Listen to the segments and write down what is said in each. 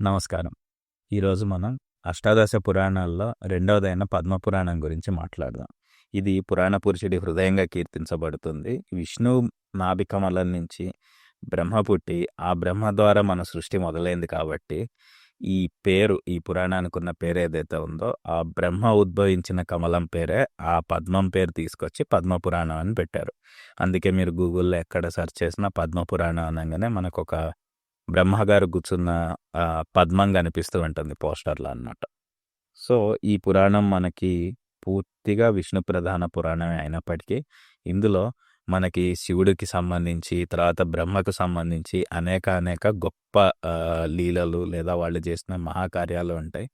నమస్కారం. ఈరోజు మనం అష్టాదశ పురాణాల్లో రెండవదైన పద్మపురాణం గురించి మాట్లాడదాం. ఇది పురాణ పురుషుడి హృదయంగా కీర్తించబడుతుంది. విష్ణు నాభికమలం నుంచి బ్రహ్మ పుట్టి ఆ బ్రహ్మ ద్వారా మన సృష్టి మొదలైంది కాబట్టి ఈ పేరు ఈ పురాణానికి ఉన్న పేరు ఏదైతే ఉందో ఆ బ్రహ్మ ఉద్భవించిన కమలం పేరే ఆ పద్మం పేరు తీసుకొచ్చి పద్మ పురాణం అని పెట్టారు. అందుకే మీరు గూగుల్లో ఎక్కడ సెర్చ్ చేసినా పద్మ పురాణం అనగానే మనకు ఒక బ్రహ్మగారు కూర్చున్న పద్మం కనిపిస్తూ ఉంటుంది పోస్టర్లో అన్నమాట. సో ఈ పురాణం మనకి పూర్తిగా విష్ణు ప్రధాన పురాణమే అయినప్పటికీ ఇందులో మనకి శివుడికి సంబంధించి తర్వాత బ్రహ్మకు సంబంధించి అనేక అనేక గొప్ప లీలలు లేదా వాళ్ళు చేసిన మహాకార్యాలు ఉంటాయి.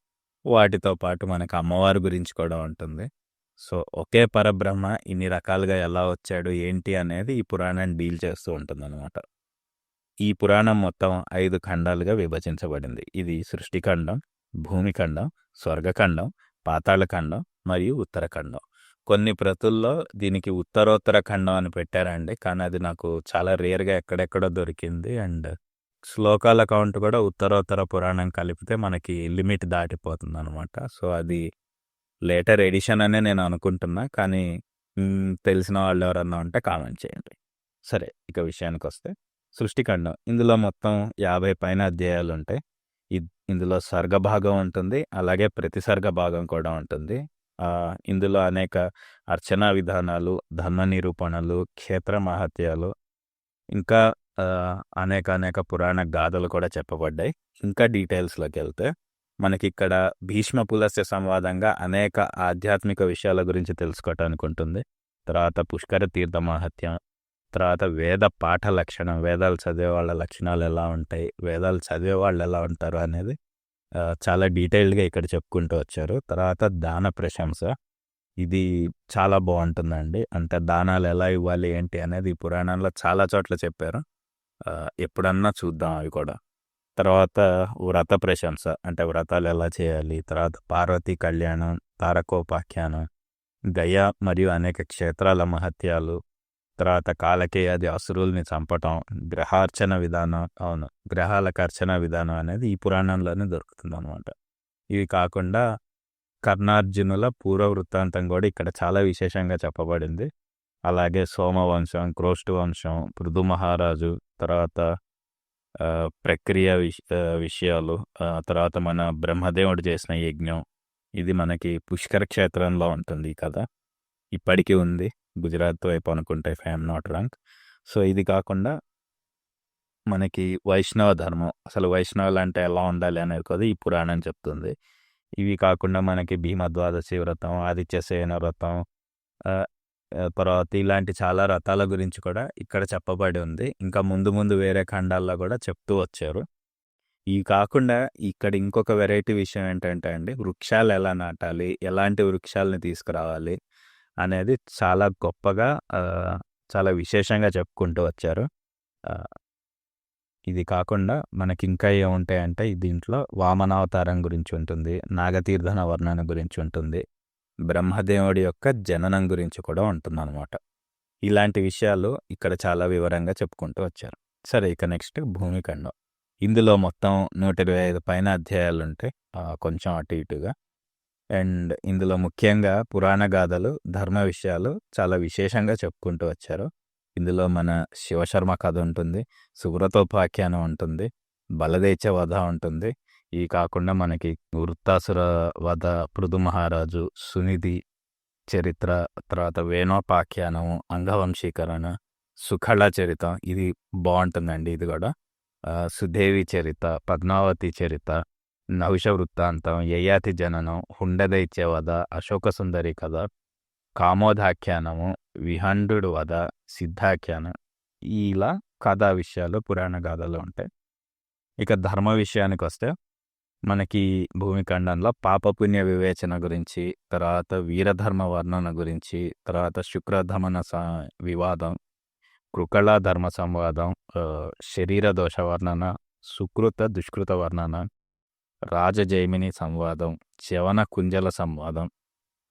వాటితో పాటు మనకు అమ్మవారి గురించి కూడా ఉంటుంది. సో ఒకే పరబ్రహ్మ ఇన్ని రకాలుగా ఎలా వచ్చాడు ఏంటి అనేది ఈ పురాణం డీల్ చేస్తూ ఉంటుంది ఈ పురాణం మొత్తం ఐదు ఖండాలుగా విభజించబడింది. ఇది సృష్టిఖండం భూమిఖండం స్వర్గఖండం పాతాళఖండం మరియు ఉత్తరఖండం. కొన్ని ప్రతుల్లో దీనికి ఉత్తరోత్తర ఖండం అని పెట్టారండి. కానీ అది నాకు చాలా రేర్గా ఎక్కడెక్కడో దొరికింది. అండ్ శ్లోకాల కౌంట్ కూడా ఉత్తరోత్తర పురాణం కలిపితే మనకి లిమిట్ దాటిపోతుంది అనమాట సో అది లేటర్ ఎడిషన్ అనే నేను అనుకుంటున్నా. కానీ తెలిసిన వాళ్ళు ఎవరన్నా ఉంటే కామెంట్ చేయండి. సరే ఇక విషయానికి వస్తే సృష్టిఖండం. ఇందులో మొత్తం యాభై పైన అధ్యాయాలు ఉంటాయి ఇందులో సర్గ భాగం ఉంటుంది. అలాగే ప్రతిసర్గ భాగం కూడా ఉంటుంది. ఇందులో అనేక అర్చనా విధానాలు ధర్మ నిరూపణలు క్షేత్ర మహత్యాలు ఇంకా అనేక అనేక పురాణ గాథలు కూడా చెప్పబడ్డాయి. ఇంకా డీటెయిల్స్లోకి వెళ్తే మనకి ఇక్కడ భీష్మ పులస్య సంవాదంగా అనేక ఆధ్యాత్మిక విషయాల గురించి తెలుసుకోవటానికి ఉంటుంది. తర్వాత పుష్కర తీర్థ మహత్యం తర్వాత వేద పాఠ లక్షణం వేదాలు చదివే వాళ్ళ లక్షణాలు ఎలా ఉంటాయి వేదాలు చదివే వాళ్ళు ఎలా ఉంటారు అనేది చాలా డీటెయిల్డ్గా ఇక్కడ చెప్పుకుంటూ వచ్చారు. తర్వాత దాన ప్రశంస. ఇది చాలా బాగుంటుందండి. అంటే దానాలు ఎలా ఇవ్వాలి ఏంటి అనేది పురాణంలో చాలా చోట్ల చెప్పారు. ఎప్పుడన్నా చూద్దాం అవి కూడా. తర్వాత వ్రత ప్రశంస. అంటే వ్రతాలు ఎలా చేయాలి? తర్వాత పార్వతీ కళ్యాణం తారకోపాఖ్యానం గయ మరియు అనేక క్షేత్రాల మహత్యాలు తర్వాత కాలకేయాది అసురుల్ని చంపటం గ్రహార్చన విధానం అవును. గ్రహాలకు అర్చన విధానం అనేది ఈ పురాణంలోనే దొరుకుతుంది అనమాట ఇవి కాకుండా కర్ణార్జునుల పూర్వ వృత్తాంతం కూడా ఇక్కడ చాలా విశేషంగా చెప్పబడింది. అలాగే సోమవంశం క్రోష్టు వంశం పృథు మహారాజు తర్వాత ప్రక్రియ విషయాలు తర్వాత మన బ్రహ్మదేవుడు చేసిన యజ్ఞం. ఇది మనకి పుష్కర క్షేత్రంలో ఉంటుంది ఈ కథ. ఇప్పటికీ ఉంది. గుజరాత్ వైపు అనుకుంటే if I'm not wrong so ఇది కాకుండా మనకి వైష్ణవ ధర్మం. అసలు వైష్ణవులు అంటే ఎలా ఉండాలి అనేది కూడా ఈ పురాణం చెప్తుంది. ఇవి కాకుండా మనకి భీమద్వాదశి వ్రతం ఆదిత్యసేన వ్రతం తర్వాత ఇలాంటి చాలా రథాల గురించి కూడా ఇక్కడ చెప్పబడి ఉంది. ఇంకా ముందు ముందు వేరే ఖండాల్లో కూడా చెప్తూ వచ్చారు. ఇవి కాకుండా ఇక్కడ ఇంకొక వెరైటీ విషయం ఏంటంటే అండి వృక్షాలు ఎలా నాటాలి? ఎలాంటి వృక్షాలని తీసుకురావాలి? అనేది చాలా గొప్పగా చాలా విశేషంగా చెప్పుకుంటూ వచ్చారు. ఇది కాకుండా మనకి ఇంకా ఏముంటాయంటే దీంట్లో వామనావతారం గురించి ఉంటుంది నాగతీర్థన వర్ణన గురించి ఉంటుంది బ్రహ్మదేవుడి యొక్క జననం గురించి కూడా ఉంటుంది అనమాట ఇలాంటి విషయాలు ఇక్కడ చాలా వివరంగా చెప్పుకుంటూ వచ్చారు. సరే ఇక నెక్స్ట్ భూమిఖండం. ఇందులో మొత్తం నూట ఇరవై ఐదు పైన అధ్యాయాలు ఉంటాయి కొంచెం అటు ఇటుగా అండ్ ఇందులో ముఖ్యంగా పురాణ గాథలు ధర్మ విషయాలు చాలా విశేషంగా చెప్పుకుంటూ వచ్చారు. ఇందులో మన శివశర్మ కథ ఉంటుంది సుబ్రతోపాఖ్యానం ఉంటుంది బలదేచ వధ ఉంటుంది. ఇవి కాకుండా మనకి వృత్తాసుర వధ పృథు మహారాజు సునిధి చరిత్ర తర్వాత వేణోపాఖ్యానం అంగవంశీకరణ సుఖళ చరిత ఇది బాగుంటుందండి ఇది కూడా. సుదేవి చరిత పద్మావతి చరిత నవిష వృత్తాంతం యయాతి జననం హుండదైత్య వధ అశోక సుందరి కథ కామోదాఖ్యానము విహండు వధ సిద్ధాఖ్యానం ఇలా కథా విషయాలు పురాణ గాథలు ఉంటాయి. ఇక ధర్మ విషయానికి వస్తే మనకి భూమిఖండంలో పాపపుణ్య వివేచన గురించి తర్వాత వీరధర్మ వర్ణన గురించి తర్వాత శుక్రధమన స వివాదం కృకళ ధర్మ సంవాదం శరీర దోష వర్ణన సుకృత దుష్కృత వర్ణన రాజజైమిని సంవాదం శవన కుంజల సంవాదం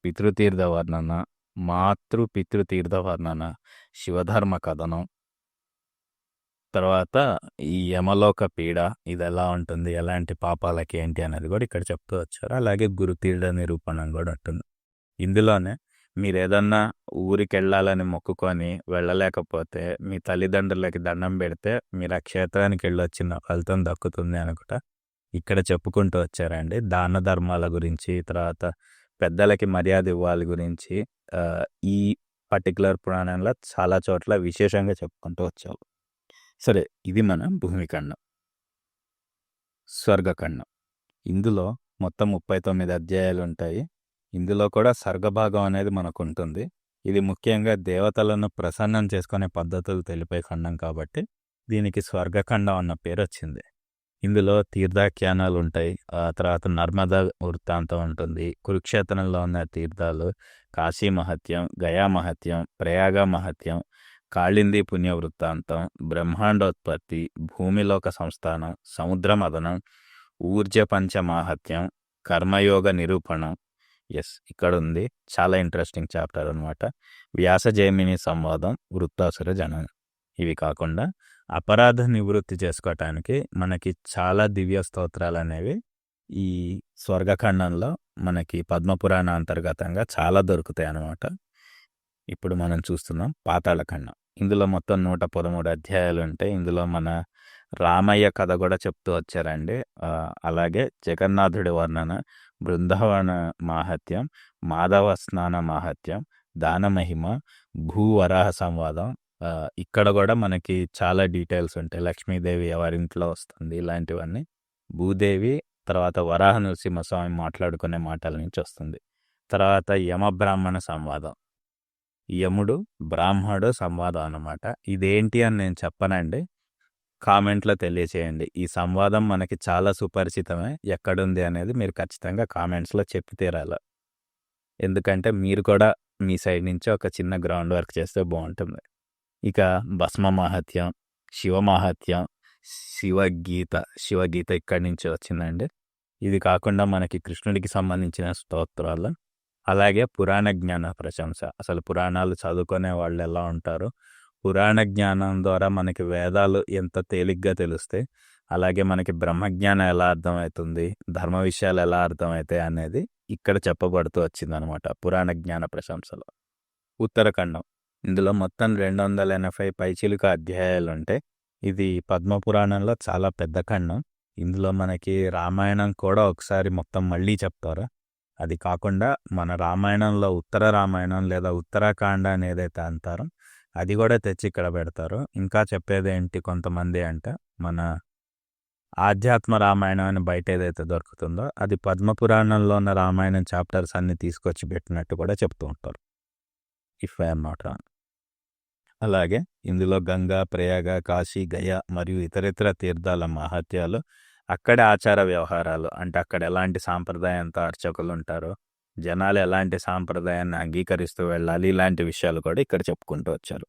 పితృతీర్థ వర్ణన మాతృ పితృతీర్థ వర్ణన శివధర్మ కథనం. తర్వాత ఈ యమలోక పీడ ఇది ఎలా ఉంటుంది? ఎలాంటి పాపాలకి ఏంటి అనేది కూడా ఇక్కడ చెప్తూ వచ్చారు. అలాగే గురుతీర్థ నిరూపణ కూడా ఉంటుంది. ఇందులోనే మీరు ఏదన్నా ఊరికి వెళ్ళాలని మొక్కుకొని వెళ్ళలేకపోతే మీ తల్లిదండ్రులకి దండం పెడితే మీరు ఆ క్షేత్రానికి వెళ్ళొచ్చిన ఫలితం దక్కుతుంది అనుకుంటా. ఇక్కడ చెప్పుకుంటూ వచ్చారండి. దాన ధర్మాల గురించి తర్వాత పెద్దలకి మర్యాద ఇవ్వాలి గురించి ఈ పర్టికులర్ పురాణంలో చాలా చోట్ల విశేషంగా చెప్పుకుంటూ వచ్చావు. సరే ఇది మన భూమిఖండం. స్వర్గఖండం. ఇందులో మొత్తం ముప్పై తొమ్మిది అధ్యాయాలు ఉంటాయి. ఇందులో కూడా స్వర్గభాగం అనేది మనకు ఉంటుంది ఇది ముఖ్యంగా దేవతలను ప్రసన్నం చేసుకునే పద్ధతులు తెలిపే ఖండం కాబట్టి దీనికి స్వర్గఖండం అన్న పేరు వచ్చింది ఇందులో తీర్థాఖ్యానాలు ఉంటాయి ఆ తర్వాత నర్మదా వృత్తాంతం ఉంటుంది. కురుక్షేత్రంలో ఉన్న తీర్థాలు కాశీ మహత్యం గయా మహత్యం ప్రయాగ మహత్యం కాళింది పుణ్య వృత్తాంతం బ్రహ్మాండోత్పత్తి భూమిలోక సంస్థానం సముద్ర మదనం ఊర్జ పంచమాహత్యం కర్మయోగ నిరూపణం. ఎస్ ఇక్కడ ఉంది చాలా ఇంట్రెస్టింగ్ చాప్టర్ అనమాట వ్యాస జైమిని సంవాదం వృత్తాసుర జనం ఇవి కాకుండా అపరాధ నివృత్తి చేసుకోవటానికి మనకి చాలా దివ్య స్తోత్రాలు అనేవి ఈ స్వర్గఖండంలో మనకి పద్మపురాణ అంతర్గతంగా చాలా దొరుకుతాయి అన్నమాట ఇప్పుడు మనం చూస్తున్నాం పాతాళఖండం. ఇందులో మొత్తం నూట పదమూడు అధ్యాయాలు ఉంటాయి ఇందులో మన రామయ్య కథ కూడా చెప్తూ వచ్చారండి. అలాగే జగన్నాథుడి వర్ణన బృందావన మాహత్యం మాధవ స్నాన మాహత్యం దాన మహిమ భూవరాహ సంవాదం ఇక్కడ కూడా మనకి చాలా డీటెయిల్స్ ఉంటాయి. లక్ష్మీదేవి ఎవరింట్లో వస్తుంది ఇలాంటివన్నీ. భూదేవి తర్వాత వరాహ నరసింహస్వామి మాట్లాడుకునే మాటల నుంచి వస్తుంది. తర్వాత యమ బ్రాహ్మణ సంవాదం. యముడు బ్రాహ్మడు సంవాదం అన్నమాట. ఇదేంటి అని నేను చెప్పనండి. కామెంట్లో తెలియచేయండి. ఈ సంవాదం మనకి చాలా సుపరిచితమే. ఎక్కడుంది అనేది మీరు ఖచ్చితంగా కామెంట్స్లో చెప్పి తీరాలి. ఎందుకంటే మీరు కూడా మీ సైడ్ నుంచి ఒక చిన్న గ్రౌండ్ వర్క్ చేస్తే బాగుంటుంది. ఇక భస్మ మహత్యం శివ మహత్యం శివగీత శివగీత ఇక్కడి నుంచి వచ్చిందండి. ఇది కాకుండా మనకి కృష్ణుడికి సంబంధించిన స్తోత్రాలు అలాగే పురాణ జ్ఞాన ప్రశంస. అసలు పురాణాలు చదువుకునే వాళ్ళు ఎలా ఉంటారు? పురాణ జ్ఞానం ద్వారా మనకి వేదాలు ఎంత తేలిగ్గా తెలుస్తాయి అలాగే మనకి బ్రహ్మజ్ఞానం ఎలా అర్థమవుతుంది ధర్మ విషయాలు ఎలా అర్థమవుతాయి అనేది ఇక్కడ చెప్పబడుతూ వచ్చిందనమాట పురాణ జ్ఞాన ప్రశంసలో. ఉత్తరఖండం. ఇందులో మొత్తం రెండు వందల ఎనభై పైచిలుక అధ్యాయాలు ఉంటాయి ఇది పద్మపురాణంలో చాలా పెద్ద ఖండం. ఇందులో మనకి రామాయణం కూడా ఒకసారి మొత్తం మళ్ళీ చెప్తారు. అది కాకుండా మన రామాయణంలో ఉత్తర రామాయణం లేదా ఉత్తరాఖండ అని ఏదైతే అంటారో అది కూడా తెచ్చి ఇక్కడ పెడతారు. ఇంకా చెప్పేది ఏంటి కొంతమంది అంటే మన ఆధ్యాత్మ రామాయణం అని బయట ఏదైతే దొరుకుతుందో అది పద్మపురాణంలో ఉన్న రామాయణం చాప్టర్స్ అన్ని తీసుకొచ్చి పెట్టినట్టు కూడా చెప్తూ ఉంటారు. If I'm not wrong. అలాగే ఇందులో గంగా ప్రయాగ కాశీ గయ మరియు ఇతరితర తీర్థాల మహత్యాలు అక్కడ ఆచార వ్యవహారాలు. అంటే అక్కడ ఎలాంటి సాంప్రదాయంతో అర్చకులు ఉంటారో జనాలు ఎలాంటి సాంప్రదాయాన్ని అంగీకరిస్తూ వెళ్ళాలి ఇలాంటి విషయాలు కూడా ఇక్కడ చెప్పుకుంటూ వచ్చారు.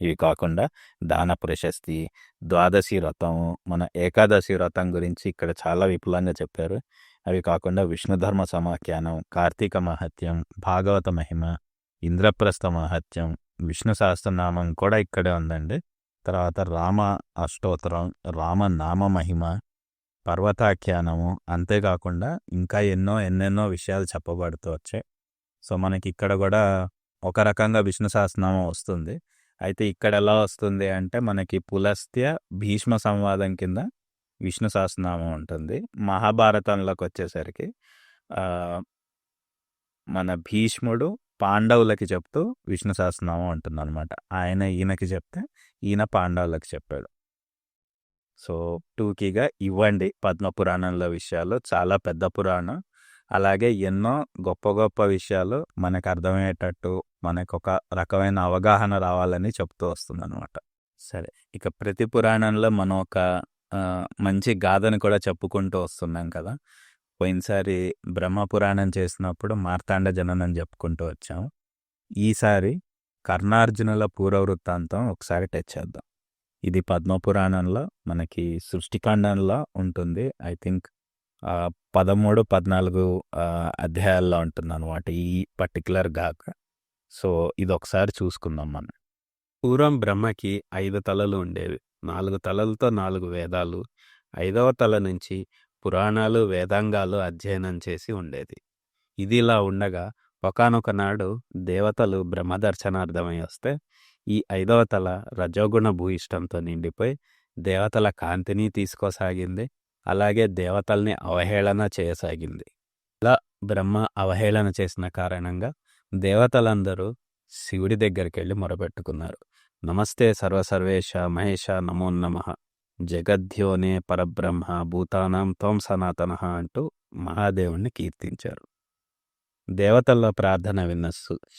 ఇవి కాకుండా దాన ప్రశస్తి ద్వాదశి వ్రతం మన ఏకాదశి వ్రతం గురించి ఇక్కడ చాలా విపులంగా చెప్పారు. అవి కాకుండా విష్ణుధర్మ సమాఖ్యానం కార్తీక మహత్యం భాగవత మహిమ ఇంద్రప్రస్థ మహత్యం విష్ణు సహస్రనామం కూడా ఇక్కడే ఉందండి. తర్వాత రామ అష్టోత్తరం రామ నామ మహిమ పర్వతాఖ్యానము అంతేకాకుండా ఇంకా ఎన్నో ఎన్నెన్నో విషయాలు చెప్పబడుతూ వచ్చాయి. సో మనకి ఇక్కడ కూడా ఒక రకంగా విష్ణు సహస్రనామం వస్తుంది. అయితే ఇక్కడ ఎలా వస్తుంది అంటే మనకి పులస్త్య భీష్మ సంవాదం కింద విష్ణు సహస్రనామం ఉంటుంది. మహాభారతంలోకి వచ్చేసరికి మన భీష్ముడు పాండవులకి చెప్తూ విష్ణు సహస్రనామం ఉంటుంది అనమాట ఆయన ఈయనకి చెప్తే ఈయన పాండవులకి చెప్పాడు. సో టూకీగా ఇవ్వండి పద్మ పురాణంలో విషయాలు. చాలా పెద్ద పురాణం. అలాగే ఎన్నో గొప్ప గొప్ప విషయాలు మనకు అర్థమయ్యేటట్టు మనకు ఒక రకమైన అవగాహన రావాలని చెప్తూ వస్తుంది అనమాట సరే ఇక ప్రతి పురాణంలో మనం ఒక మంచి గాథను కూడా చెప్పుకుంటూ వస్తున్నాం కదా. పోయినసారి బ్రహ్మ పురాణం చేసినప్పుడు మార్తాండ జననం చెప్పుకుంటూ వచ్చాము. ఈసారి కర్ణార్జునుల పూర్వవృత్తాంతం ఒకసారి టచ్ చేద్దాం. ఇది పద్మపురాణంలో మనకి సృష్టికాండంలో ఉంటుంది. ఐ థింక్ పదమూడు పద్నాలుగు అధ్యాయాల్లో ఉంటుంది అనమాట ఈ పర్టికులర్ గాక. సో ఇది ఒకసారి చూసుకుందాం మనం. పూర్వం బ్రహ్మకి ఐదు తలలు ఉండేవి. నాలుగు తలలతో నాలుగు వేదాలు. ఐదవ తల నుంచి పురాణాలు వేదాంగాలు అధ్యయనం చేసి ఉండేది. ఇదిలా ఉండగా ఒకనొక నాడు దేవతలు బ్రహ్మదర్శనార్థమై వస్తే ఈ ఐదవ తల రజోగుణ భూయిష్టంతో నిండిపోయి దేవతల కాంతిని తీసుకోసాగింది. అలాగే దేవతల్ని అవహేళన చేయసాగింది. ఇలా బ్రహ్మ అవహేళన చేసిన కారణంగా దేవతలందరూ శివుడి దగ్గరికి వెళ్ళి మొరపెట్టుకున్నారు. నమస్తే సర్వసర్వేశ మహేష నమో నమ. జగద్యోనే పరబ్రహ్మ భూతానాం త్వం సనాతన అంటూ మహాదేవుణ్ణి కీర్తించారు. దేవతల్లో ప్రార్థన విన్న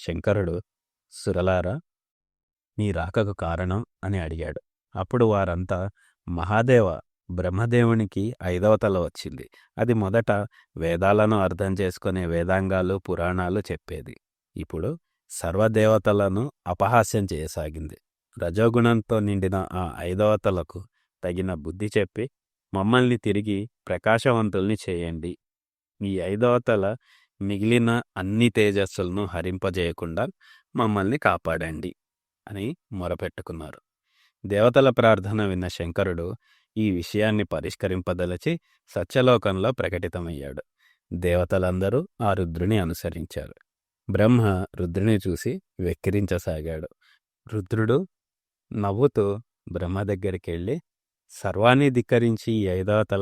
శంకరుడు సురలారా నీ రాకకు కారణం అని అడిగాడు. అప్పుడు వారంతా మహాదేవ బ్రహ్మదేవునికి ఐదవతల వచ్చింది. అది మొదట వేదాలను అర్థం చేసుకునే వేదాంగాలు పురాణాలు చెప్పేది. ఇప్పుడు సర్వదేవతలను అపహాస్యం చేయసాగింది. రజోగుణంతో నిండిన ఆ ఐదవతలకు తగిన బుద్ధి చెప్పి మమ్మల్ని తిరిగి ప్రకాశవంతుల్ని చేయండి. ఈ ఐదవతల మిగిలిన అన్ని తేజస్సులను హరింపజేయకుండా మమ్మల్ని కాపాడండి అని మొరపెట్టుకున్నారు. దేవతల ప్రార్థన విన్న శంకరుడు ఈ విషయాన్ని పరిష్కరింపదలచి సత్యలోకంలో ప్రకటితమయ్యాడు. దేవతలందరూ ఆ రుద్రుని అనుసరించారు. బ్రహ్మ రుద్రుని చూసి వెక్కిరించసాగాడు. రుద్రుడు నవ్వుతూ బ్రహ్మ దగ్గరికి వెళ్ళి సర్వాన్ని ధిక్కరించి ఈ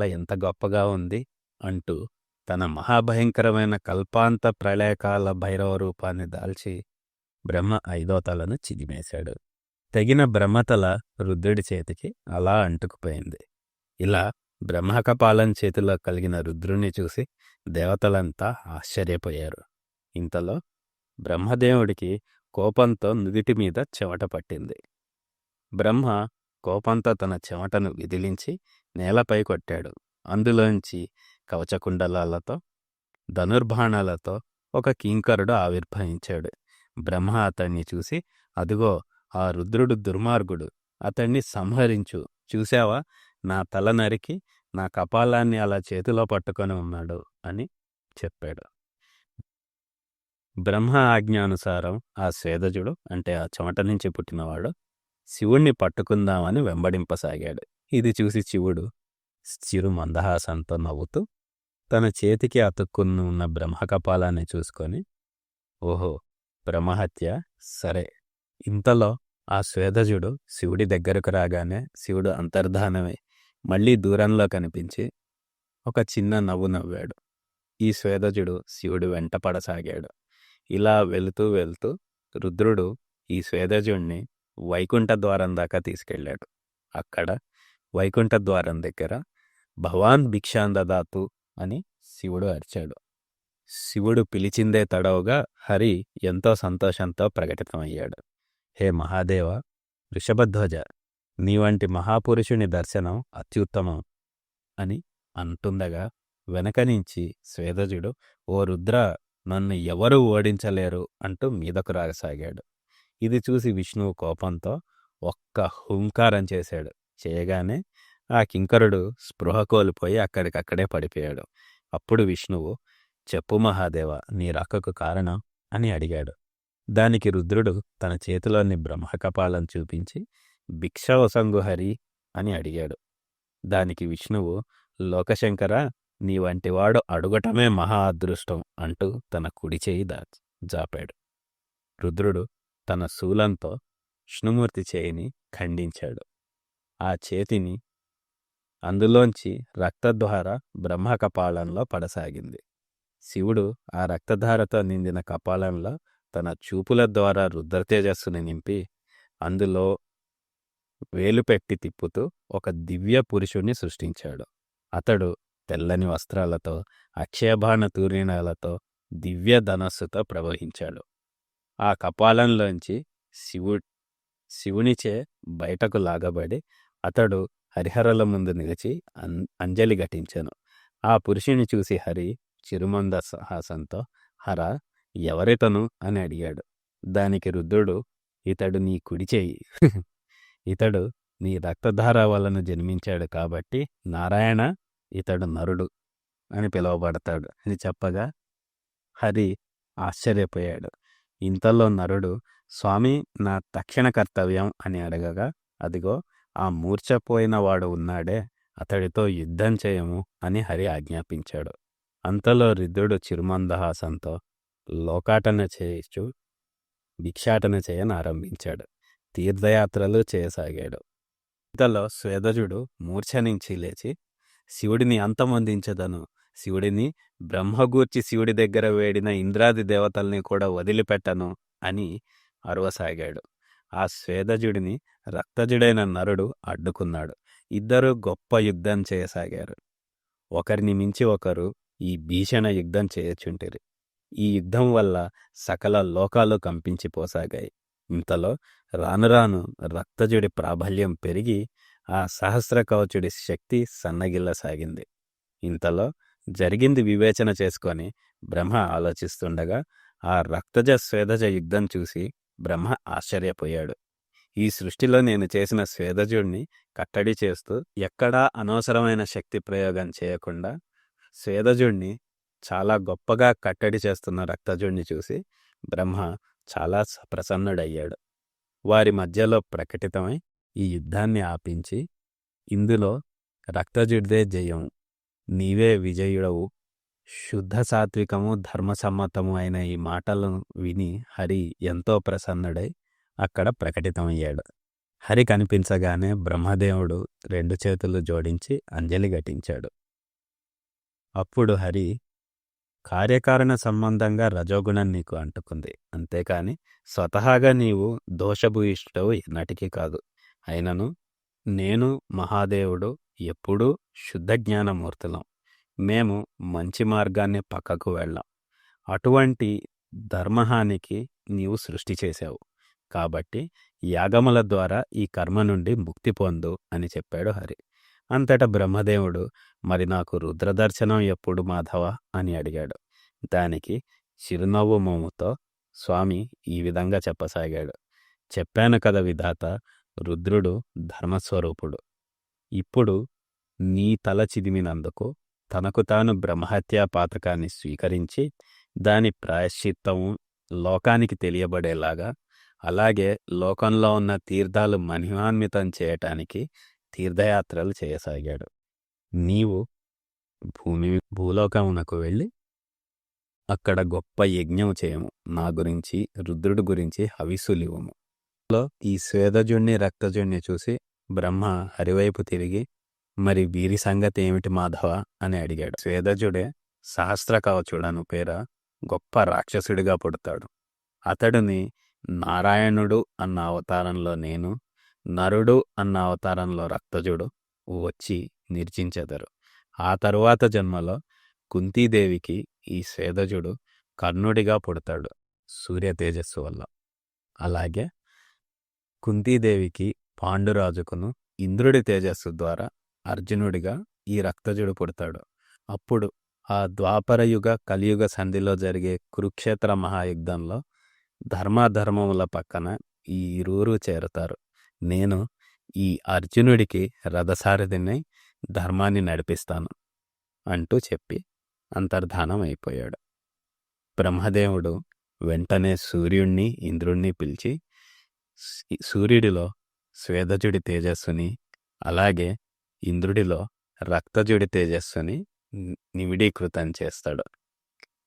ఎంత గొప్పగా ఉంది అంటూ తన మహాభయంకరమైన కల్పాంత ప్రళయకాల భైరవ రూపాన్ని దాల్చి బ్రహ్మ ఐదోతలను చిదిమేశాడు. తెగిన బ్రహ్మతల రుద్రుడి చేతికి అలా అంటుకుపోయింది. ఇలా బ్రహ్మకపాలం చేతిలో కలిగిన రుద్రుణ్ణి చూసి దేవతలంతా ఆశ్చర్యపోయారు. ఇంతలో బ్రహ్మదేవుడికి కోపంతో నుదిటి మీద చెమట పట్టింది. బ్రహ్మ కోపంతో తన చెమటను విదిలించి నేలపై కొట్టాడు. అందులోంచి కవచకుండలాలతో ధనుర్బాణాలతో ఒక కింకరుడు ఆవిర్భవించాడు. బ్రహ్మ అతన్ని చూసి అదిగో ఆ రుద్రుడు దుర్మార్గుడు. అతన్ని సంహరించు. చూశావా? నా తల నరికి నా కపాలాన్ని అలా చేతిలో పట్టుకొని ఉన్నాడు అని చెప్పాడు. బ్రహ్మ ఆజ్ఞానుసారం ఆ స్వేదజుడు అంటే ఆ చెమట నుంచి పుట్టినవాడు శివుణ్ణి పట్టుకుందామని వెంబడింపసాగాడు. ఇది చూసి శివుడు చిరు మందహాసంతో నవ్వుతూ తన చేతికి అతుక్కుని ఉన్న బ్రహ్మకపాలాన్ని చూసుకొని ఓహో బ్రహ్మహత్య? సరే. ఇంతలో ఆ స్వేదజుడు శివుడి దగ్గరకు రాగానే శివుడు అంతర్ధానమై మళ్ళీ దూరంలో కనిపించి ఒక చిన్న నవ్వు నవ్వాడు. ఈ స్వేదజుడు శివుడు వెంట పడసాగాడు. ఇలా వెళుతూ వెళ్తూ రుద్రుడు ఈ స్వేదజుణ్ణి వైకుంఠ ద్వారం దాకా తీసుకెళ్ళాడు. అక్కడ వైకుంఠ ద్వారం దగ్గర భవాన్ భిక్షాందదాతు అని శివుడు అరిచాడు. శివుడు పిలిచిందే తడవుగా హరి ఎంతో సంతోషంతో ప్రకటితమయ్యాడు. హే మహాదేవ వృషభధ్వజ నీ వంటి మహాపురుషుని దర్శనం అత్యుత్తమం అని అంటుండగా వెనక నుంచి స్వేదజుడు ఓ రుద్ర నన్ను ఎవరూ ఓడించలేరు అంటూ మీదకు రాగసాగాడు. ఇది చూసి విష్ణువు కోపంతో ఒక్క హుంకారం చేశాడు. చేయగానే ఆ కింకరుడు స్పృహ కోల్పోయి అక్కడికక్కడే పడిపోయాడు. అప్పుడు విష్ణువు చెప్పు మహాదేవ నీ రాకకు కారణం? అని అడిగాడు. దానికి రుద్రుడు తన చేతిలోని బ్రహ్మకపాలం చూపించి భిక్షవసంగుహరి అని అడిగాడు. దానికి విష్ణువు లోకశంకర నీ వంటివాడు అడుగటమే మహా అదృష్టం అంటూ తన కుడి చేయి దా జాపాడు. రుద్రుడు తన శూలంతో విష్ణుమూర్తి చేయిని ఖండించాడు. ఆ చేతిని అందులోంచి రక్తద్వార బ్రహ్మ కపాలంలో పడసాగింది. శివుడు ఆ రక్తధారతో నిండిన కపాలంలో తన చూపుల ద్వారా రుద్రతేజస్సుని నింపి అందులో వేలు పెట్టి తిప్పుతూ ఒక దివ్య పురుషుణ్ణి సృష్టించాడు. అతడు తెల్లని వస్త్రాలతో అక్షయబాణ తూర్ణాలతో దివ్య ధనస్సుతో ప్రవహించాడు. ఆ కపాలంలోంచి శివు శివునిచే బయటకు లాగబడి అతడు హరిహరల ముందు నిలిచి అన్ అంజలి ఘటించాను. ఆ పురుషుని చూసి హరి చిరుమంద సాహసంతో హర ఎవరితను? అని అడిగాడు. దానికి రుద్రుడు ఇతడు నీ కుడిచేయి ఇతడు నీ రక్తధార వలన జన్మించాడు కాబట్టి నారాయణ ఇతడు నరుడు అని పిలువబడతాడు అని చెప్పగా హరి ఆశ్చర్యపోయాడు. ఇంతలో నరుడు స్వామి నా తక్షణ కర్తవ్యం అని అడగగా అదిగో ఆ మూర్ఛపోయిన వాడు ఉన్నాడే అతడితో యుద్ధం చేయము అని హరి ఆజ్ఞాపించాడు. అంతలో రుద్రుడు చిరుమందహాసంతో లోకాటన చేయిచు భిక్షాటన చేయనారంభించాడు. తీర్థయాత్రలు చేయసాగాడు. ఇంతలో స్వేదజుడు మూర్ఛ నుంచి లేచి శివుడిని అంతమొందించదను శివుడిని బ్రహ్మగూర్చి శివుడి దగ్గర వేడిన ఇంద్రాది దేవతల్ని కూడా వదిలిపెట్టను అని అరవసాగాడు. ఆ స్వేదజుడిని రక్తజుడైన నరుడు అడ్డుకున్నాడు. ఇద్దరు గొప్ప యుద్ధం చేయసాగారు. ఒకరిని మించి ఒకరు ఈ భీషణ యుద్ధం చేయచుంటిరి. ఈ యుద్ధం వల్ల సకల లోకాలు కంపించిపోసాగాయి. ఇంతలో రానురాను రక్తజుడి ప్రాబల్యం పెరిగి ఆ సహస్ర కవచుడి శక్తి సన్నగిల్లసాగింది. ఇంతలో జరిగింది వివేచన చేసుకొని బ్రహ్మ ఆలోచిస్తుండగా ఆ రక్తజ స్వేదజ యుద్ధం చూసి బ్రహ్మ ఆశ్చర్యపోయాడు. ఈ సృష్టిలో నేను చేసిన స్వేదజుడిని కట్టడి చేస్తూ ఎక్కడా అనవసరమైన శక్తి ప్రయోగం చేయకుండా స్వేదజుడిని చాలా గొప్పగా కట్టడి చేస్తున్న రక్తజుడిని చూసి బ్రహ్మ చాలా ప్రసన్నుడయ్యాడు. వారి మధ్యలో ప్రకటితమై ఈ యుద్ధాన్ని ఆపించి ఇందులో రక్తజుడిదే జయం. నీవే విజయుడవు. శుద్ధ సాత్వికము ధర్మసమ్మతము అయిన ఈ మాటలను విని హరి ఎంతో ప్రసన్నుడై అక్కడ ప్రకటితమయ్యాడు. హరి కనిపించగానే బ్రహ్మదేవుడు రెండు చేతులు జోడించి అంజలి ఘటించాడు. అప్పుడు హరి కార్యకారణ సంబంధంగా రజోగుణం నీకు అంటుకుంది. అంతేకాని స్వతహాగా నీవు దోషభూయిష్టవు ఎన్నటికీ కాదు. అయినను నేను మహాదేవుడు ఎప్పుడూ శుద్ధ జ్ఞానమూర్తులం. మేము మంచి మార్గాన్ని పక్కకు వెళ్ళాం. అటువంటి ధర్మహానికి నీవు సృష్టి చేశావు. కాబట్టి యాగముల ద్వారా ఈ కర్మ నుండి ముక్తి పొందు అని చెప్పాడు హరి. అంతటా బ్రహ్మదేవుడు మరి నాకు రుద్రదర్శనం ఎప్పుడు మాధవ? అని అడిగాడు. దానికి చిరునవ్వు మోముతో స్వామి ఈ విధంగా చెప్పసాగాడు. చెప్పాను కదా విధాత రుద్రుడు ధర్మస్వరూపుడు. ఇప్పుడు నీ తల చిదిమినందుకు తనకు తాను బ్రహ్మహత్యా పాతకాన్ని స్వీకరించి దాని ప్రాయశ్చిత్తము లోకానికి తెలియబడేలాగా అలాగే లోకంలో ఉన్న తీర్థాలు మహిమాన్వితం చేయటానికి తీర్థయాత్రలు చేయసాగాడు. నీవు భూమి భూలోకమునకు వెళ్ళి అక్కడ గొప్ప యజ్ఞం చేయము. నా గురించి రుద్రుడి గురించి హవిసులివము లో ఈ స్వేదజుణ్ణి రక్తజుణ్ణి చూసి బ్రహ్మ హరివైపు తిరిగి మరి వీరి సంగతి ఏమిటి మాధవ? అని అడిగాడు. స్వేదజుడే సహస్ర కవచుడను పేర? గొప్ప రాక్షసుడిగా పుడతాడు. అతడిని నారాయణుడు అన్న అవతారంలో నేను నరుడు అన్న అవతారంలో రక్తజుడు వచ్చి నిర్జించెదరు. ఆ తరువాత జన్మలో కుంతీదేవికి ఈ స్వేదజుడు కర్ణుడిగా పుడతాడు సూర్య తేజస్సు వల్ల. అలాగే కుంతీదేవికి పాండురాజుకును ఇంద్రుడి తేజస్సు ద్వారా అర్జునుడిగా ఈ రక్తజుడు పుడతాడు. అప్పుడు ఆ ద్వాపరయుగ కలియుగ సంధిలో జరిగే కురుక్షేత్ర మహాయుద్ధంలో ధర్మాధర్మముల పక్కన ఈ ఇరువురు చేరుతారు. నేను ఈ అర్జునుడికి రథసారథిని ధర్మాన్ని నడిపిస్తాను అంటూ చెప్పి అంతర్ధానం అయిపోయాడు. బ్రహ్మదేవుడు వెంటనే సూర్యుణ్ణి ఇంద్రుణ్ణి పిలిచి సూర్యుడిలో స్వేదజుడి తేజస్సుని అలాగే ఇంద్రుడిలో రక్తజుడి తేజస్సుని నివిడీకృతం చేస్తాడు.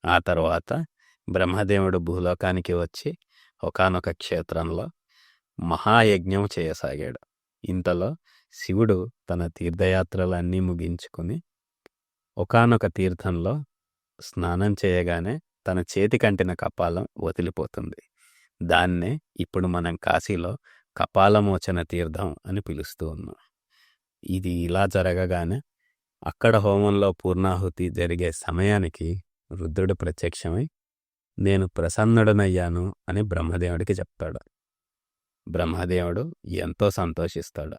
ఆ తర్వాత బ్రహ్మదేవుడు భూలోకానికి వచ్చి ఒకానొక క్షేత్రంలో మహాయజ్ఞం చేయసాగాడు. ఇంతలో శివుడు తన తీర్థయాత్రలన్నీ ముగించుకుని ఒకానొక తీర్థంలో స్నానం చేయగానే తన చేతి కంటిన కపాలం వదిలిపోతుంది. దాన్నే ఇప్పుడు మనం కాశీలో కపాలమోచన తీర్థం అని పిలుస్తూ ఉన్నాం. ఇది ఇలా జరగగానే అక్కడ హోమంలో పూర్ణాహుతి జరిగే సమయానికి రుద్రుడు ప్రత్యక్షమై నేను ప్రసన్నుడనయ్యాను అని బ్రహ్మదేవుడికి చెప్తాడు. బ్రహ్మదేవుడు ఎంతో సంతోషిస్తాడు.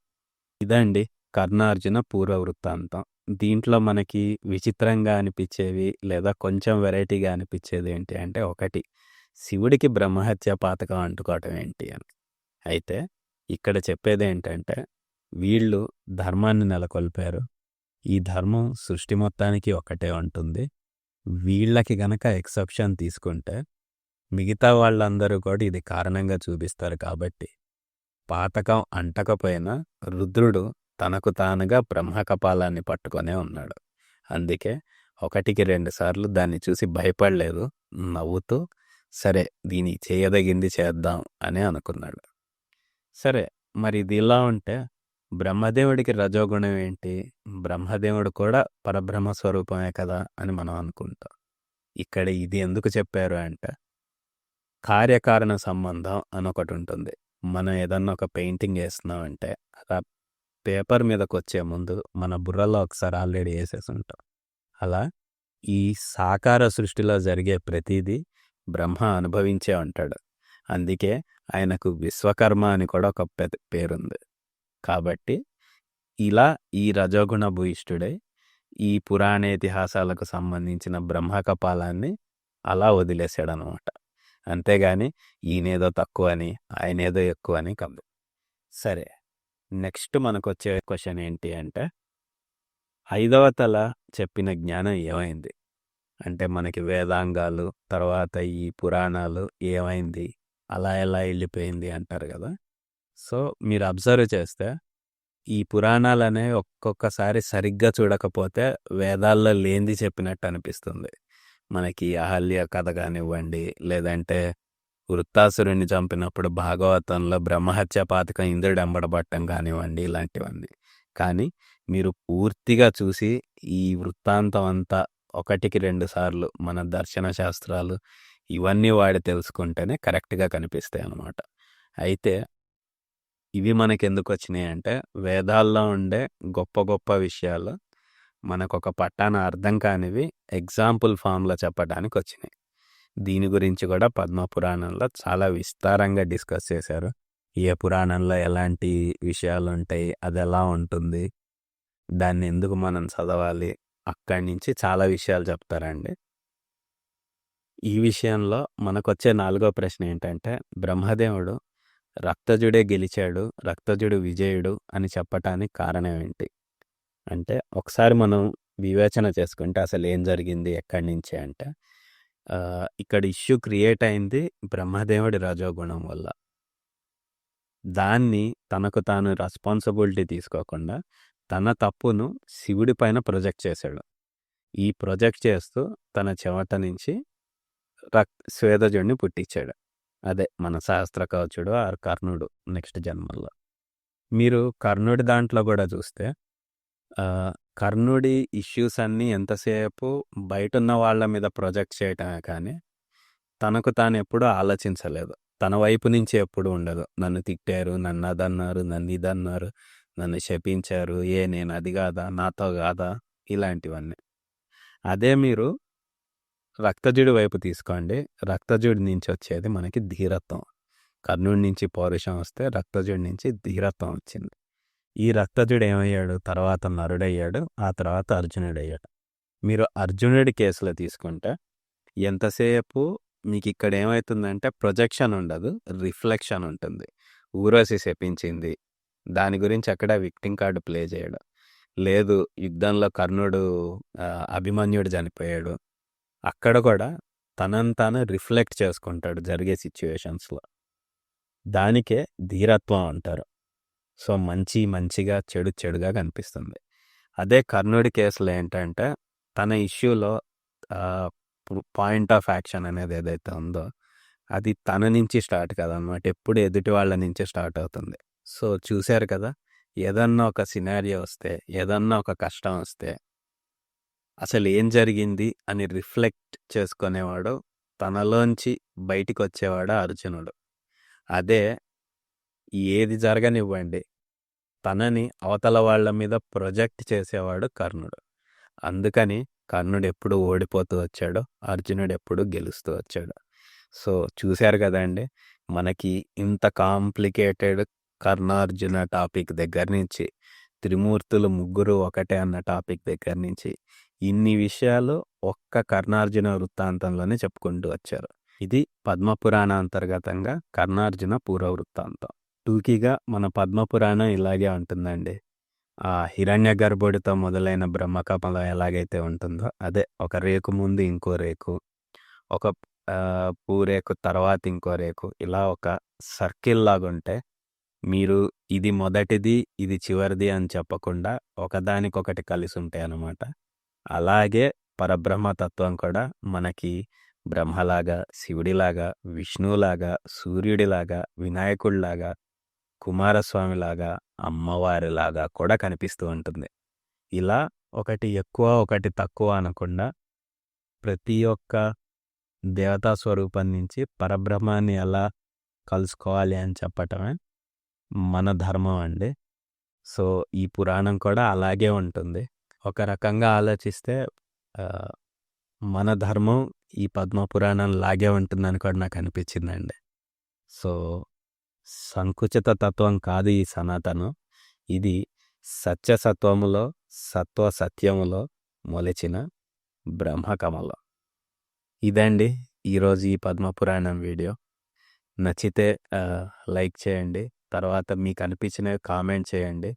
ఇదండి కర్ణార్జున పూర్వ వృత్తాంతం దీంట్లో మనకి విచిత్రంగా అనిపించేవి లేదా కొంచెం వెరైటీగా అనిపించేది ఏంటి అంటే ఒకటి శివుడికి బ్రహ్మహత్య పాతకం అంటుకోవటం ఏంటి అని. అయితే ఇక్కడ చెప్పేది ఏంటంటే వీళ్ళు ధర్మాన్ని నెలకొల్పారు. ఈ ధర్మం సృష్టి మొత్తానికి ఒకటే ఉంటుంది. వీళ్ళకి గనక ఎక్సెప్షన్ తీసుకుంటే మిగతా వాళ్ళందరూ కూడా ఇది కారణంగా చూపిస్తారు కాబట్టి పాతకం అంటకపోయినా రుద్రుడు తనకు తానుగా బ్రహ్మకపాలాన్ని పట్టుకొనే ఉన్నాడు. అందుకే ఒకటికి రెండుసార్లు దాన్ని చూసి భయపడలేదు నవ్వుతూ సరే దీని చేయదగింది చేద్దాం అని అనుకున్నాడు. సరే మరి ఇది ఇలా ఉంటే బ్రహ్మదేవుడికి రజోగుణం ఏంటి? బ్రహ్మదేవుడు కూడా పరబ్రహ్మ స్వరూపమే కదా అని మనం అనుకుంటాం. ఇక్కడ ఇది ఎందుకు చెప్పారు అంటే కార్యకారణ సంబంధం అని ఒకటి ఉంటుంది. మనం ఏదన్నా ఒక పెయింటింగ్ వేస్తున్నామంటే అలా పేపర్ మీదకి వచ్చే ముందు మన బుర్రలో ఒకసారి ఆల్రెడీ వేసేసి ఉంటాం. అలా ఈ సాకార సృష్టిలో జరిగే ప్రతిదీ బ్రహ్మ అనుభవించే ఉంటాడు. అందుకే ఆయనకు విశ్వకర్మ అని కూడా ఒక పెద్ద పేరుంది. కాబట్టి ఇలా ఈ రజోగుణ భూయిష్ఠుడై ఈ పురాణ ఇతిహాసాలకు సంబంధించిన బ్రహ్మకపాలాన్ని అలా వదిలేశాడనమాట. అంతేగాని ఈయనేదో తక్కువ అని ఆయనేదో ఎక్కువ అని కాదు. సరే నెక్స్ట్ మనకు వచ్చే క్వశ్చన్ ఏంటి అంటే ఐదవ తల చెప్పిన జ్ఞానం ఏమైంది? అంటే మనకి వేదాంగాలు తర్వాత ఈ పురాణాలు ఏమైంది? అలా ఎలా వెళ్ళిపోయింది అంటారు కదా! సో మీరు అబ్జర్వ్ చేస్తే ఈ పురాణాలనే ఒక్కొక్కసారి సరిగ్గా చూడకపోతే వేదాల్లో లేనిది చెప్పినట్టు అనిపిస్తుంది. మనకి అహల్య కథ కానివ్వండి లేదంటే వృత్తాసురుణ్ణి చంపినప్పుడు భాగవతంలో బ్రహ్మహత్య పాతకం ఇంద్రుడు ఎంబడబట్టం కానివ్వండి ఇలాంటివన్నీ. కానీ మీరు పూర్తిగా చూసి ఈ వృత్తాంతం అంతా ఒకటికి రెండు సార్లు మన దర్శన శాస్త్రాలు ఇవన్నీ వాడి తెలుసుకుంటేనే కరెక్ట్గా కనిపిస్తాయి అన్నమాట. అయితే ఇవి మనకి ఎందుకు వచ్చినాయి అంటే వేదాల్లో ఉండే గొప్ప గొప్ప విషయాలు మనకు ఒక పట్టాన అర్థం కానివి ఎగ్జాంపుల్ ఫామ్లో చెప్పడానికి వచ్చినాయి. దీని గురించి కూడా పద్మ పురాణంలో చాలా విస్తారంగా డిస్కస్ చేశారు. ఏ పురాణంలో ఎలాంటి విషయాలు ఉంటాయి అది ఎలా ఉంటుంది దాన్ని ఎందుకు మనం చదవాలి అక్కడి నుంచి చాలా విషయాలు చెప్తారండి. ఈ విషయంలో మనకొచ్చే నాలుగో ప్రశ్న ఏంటంటే బ్రహ్మదేవుడు రక్తజుడే గెలిచాడు రక్తజుడు విజయుడు అని చెప్పటానికి కారణం ఏంటి అంటే ఒకసారి మనం వివేచన చేసుకుంటే అసలు ఏం జరిగింది ఎక్కడి నుంచి అంటే ఇక్కడ ఇష్యూ క్రియేట్ అయింది బ్రహ్మదేవుడి రజోగుణం వల్ల. దాన్ని తనకు తాను రెస్పాన్సిబిలిటీ తీసుకోకుండా తన తప్పును శివుడి పైన ప్రొజెక్ట్ చేశాడు. ఈ ప్రొజెక్ట్ చేస్తూ తన చెమట నుంచి రక్ స్వేదజుడిని పుట్టించాడు అదే మన శాస్త్ర కవచుడు ఆర్ కర్ణుడు నెక్స్ట్ జన్మల్లో. మీరు కర్ణుడి దాంట్లో కూడా చూస్తే కర్ణుడి ఇష్యూస్ అన్నీ ఎంతసేపు బయట ఉన్న వాళ్ళ మీద ప్రొజెక్ట్ చేయటమే కానీ తనకు తాను ఎప్పుడూ ఆలోచించలేదు. తన వైపు నుంచి ఎప్పుడు ఉండదు. నన్ను తిట్టారు నన్ను అదన్నారు నన్ను ఇదన్నారు నన్ను శపించారు ఏ నేను అది కాదా నాతో కాదా ఇలాంటివన్నీ. అదే మీరు రక్తజుడి వైపు తీసుకోండి. రక్తజుడి నుంచి వచ్చేది మనకి ధీరత్వం. కర్ణుడి నుంచి పౌరుషం వస్తే రక్తజుడి నుంచి ధీరత్వం వచ్చింది. ఈ రక్తజుడు ఏమయ్యాడు? తర్వాత నరుడయ్యాడు. ఆ తర్వాత అర్జునుడయ్యాడు. మీరు అర్జునుడి కేసులో తీసుకుంటే ఎంతసేపు మీకు ఇక్కడ ఏమవుతుందంటే ప్రొజెక్షన్ ఉండదు రిఫ్లెక్షన్ ఉంటుంది. ఊరోసి శపించింది. దాని గురించి అక్కడ విక్టింగ్ కార్డు ప్లే చేయడం. లేదు యుద్ధంలో కర్ణుడు అభిమన్యుడు చనిపోయాడు. అక్కడ కూడా తనను తాను రిఫ్లెక్ట్ చేసుకుంటాడు జరిగే సిచ్యువేషన్స్లో దానికే ధీరత్వం అంటారు. సో మంచి మంచిగా చెడు చెడుగా కనిపిస్తుంది. అదే కర్ణుడి కేసులో ఏంటంటే తన ఇష్యూలో పాయింట్ ఆఫ్ యాక్షన్ అనేది ఏదైతే ఉందో అది తన నుంచి స్టార్ట్ కదనమాట. ఎప్పుడు ఎదుటి వాళ్ళ నుంచి స్టార్ట్ అవుతుంది. సో చూశారు కదా ఏదన్నా ఒక సినారియో వస్తే ఏదన్నా ఒక కష్టం వస్తే అసలు ఏం జరిగింది అని రిఫ్లెక్ట్ చేసుకునేవాడు తనలోంచి బయటికి వచ్చేవాడు అర్జునుడు. అదే ఏది జరగనివ్వండి తనని అవతల వాళ్ళ మీద ప్రొజెక్ట్ చేసేవాడు కర్ణుడు. అందుకని కర్ణుడు ఎప్పుడు ఓడిపోతూ వచ్చాడు అర్జునుడు ఎప్పుడు గెలుస్తూ వచ్చాడు. సో చూశారు కదండి మనకి ఇంత కాంప్లికేటెడ్ కర్ణార్జున టాపిక్ దగ్గర నుంచి త్రిమూర్తులు ముగ్గురు ఒకటే అన్న టాపిక్ దగ్గర నుంచి ఇన్ని విషయాలు ఒక్క కర్ణార్జున వృత్తాంతంలోనే చెప్పుకుంటూ వచ్చారు. ఇది పద్మపురాణ అంతర్గతంగా కర్ణార్జున పూర్వ వృత్తాంతం టూకీగా మన పద్మపురాణం ఇలాగే ఉంటుందండి. ఆ హిరణ్య గర్భుడితో మొదలైన బ్రహ్మకమలం ఎలాగైతే ఉంటుందో అదే ఒక రేకు ముందు ఇంకో రేకు ఒక పూరేకు తర్వాత ఇంకో రేకు ఇలా ఒక సర్కిల్ లాగా ఉంటే మీరు ఇది మొదటిది ఇది చివరిది అని చెప్పకుండా ఒకదానికొకటి కలిసి ఉంటాయి అన్నమాట అలాగే పరబ్రహ్మ తత్వం కూడా మనకి బ్రహ్మలాగా శివుడిలాగా విష్ణువులాగా సూర్యుడిలాగా వినాయకుడిలాగా కుమారస్వామిలాగా అమ్మవారిలాగా కూడా కనిపిస్తూ ఉంటుంది. ఇలా ఒకటి ఎక్కువ ఒకటి తక్కువ అనకుండా ప్రతి ఒక్క దేవతా స్వరూపం నుంచి పరబ్రహ్మాన్ని ఎలా కలుసుకోవాలి అని చెప్పటమే మన ధర్మం అండి. సో ఈ పురాణం కూడా అలాగే ఉంటుంది. ఒక రకంగా ఆలోచిస్తే మన ధర్మం ఈ పద్మ పురాణం లాగే ఉంటుందని కూడా నాకు అనిపించిందండి. సో సంకుచిత తత్వం కాదు ఈ సనాతనం. ఇది సత్యసత్వములో సత్వ సత్యములో మొలిచిన బ్రహ్మకమలం ఇదండి ఈరోజు ఈ పద్మ పురాణం వీడియో. నచ్చితే లైక్ చేయండి. తర్వాత మీకు అనిపించినవి కామెంట్ చేయండి.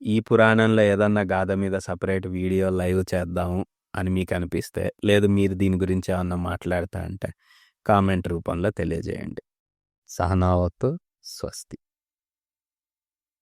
ఈ పురాణంలో ఏదన్నా గాథ మీద సపరేట్ వీడియో లైవ్ చేద్దాము అని మీకు అనిపిస్తే లేదు మీరు దీని గురించి ఏమన్నా మాట్లాడతా అంటే కామెంట్ రూపంలో తెలియజేయండి. సహనావత్తు స్వస్తి.